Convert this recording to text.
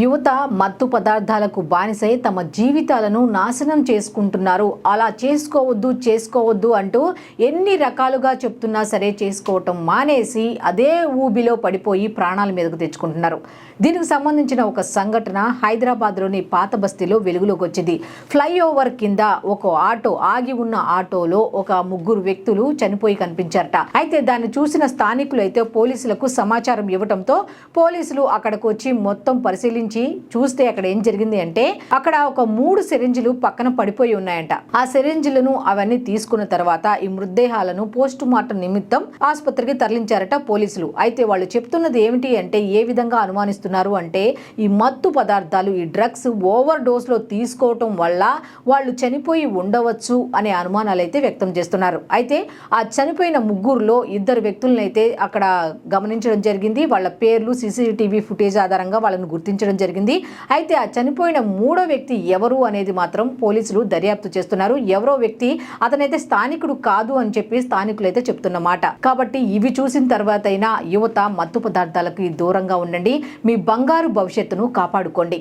యువత మత్తు పదార్థాలకు బానిసై తమ జీవితాలను నాశనం చేసుకుంటున్నారు. అలా చేసుకోవద్దు చేసుకోవద్దు అంటూ ఎన్ని రకాలుగా చెప్తున్నా సరే చేసుకోవటం మానేసి అదే ఊబిలో పడిపోయి ప్రాణాల మీదకు తెచ్చుకుంటున్నారు. దీనికి సంబంధించిన ఒక సంఘటన హైదరాబాద్లోని పాత బస్తీలో వెలుగులోకి వచ్చింది. ఫ్లైఓవర్ కింద ఒక ఆటో ఆగి ఉన్న ఆటోలో ఒక ముగ్గురు వ్యక్తులు చనిపోయి కనిపించారట. అయితే దాన్ని చూసిన స్థానికులు అయితే పోలీసులకు సమాచారం ఇవ్వడంతో పోలీసులు అక్కడికి వచ్చి మొత్తం పరిశీలించి చూస్తే అక్కడ ఏం జరిగింది అంటే అక్కడ ఒక మూడు సిరింజిలు పక్కన పడిపోయి ఉన్నాయంట. ఆ సిరింజిలను అవన్నీ తీసుకున్న తర్వాత ఈ మృతదేహాలను పోస్ట్ మార్టం నిమిత్తం ఆసుపత్రికి తరలించారట పోలీసులు. అయితే వాళ్ళు చెప్తున్నది ఏమిటి అంటే ఏ విధంగా అనుమానిస్తున్నారు అంటే ఈ మత్తు పదార్థాలు ఈ డ్రగ్స్ ఓవర్ డోస్లో తీసుకోవటం వల్ల వాళ్ళు చనిపోయి ఉండవచ్చు అనే అనుమానాలు అయితే వ్యక్తం చేస్తున్నారు. అయితే ఆ చనిపోయిన ముగ్గురులో ఇద్దరు వ్యక్తులను అయితే అక్కడ గమనించడం జరిగింది. వాళ్ళ పేర్లు సీసీటీవీ ఫుటేజ్ ఆధారంగా వాళ్ళను గుర్తించడం జరిగింది. అయితే ఆ చనిపోయిన మూడో వ్యక్తి ఎవరు అనేది మాత్రం పోలీసులు దర్యాప్తు చేస్తున్నారు. ఎవరో వ్యక్తి అతనైతే స్థానికుడు కాదు అని చెప్పి స్థానికులు అయితే చెప్తున్నమాట. కాబట్టి ఇవి చూసిన తర్వాత అయినా యువత మత్తు పదార్థాలకు దూరంగా ఉండండి. మీ బంగారు భవిష్యత్తును కాపాడుకోండి.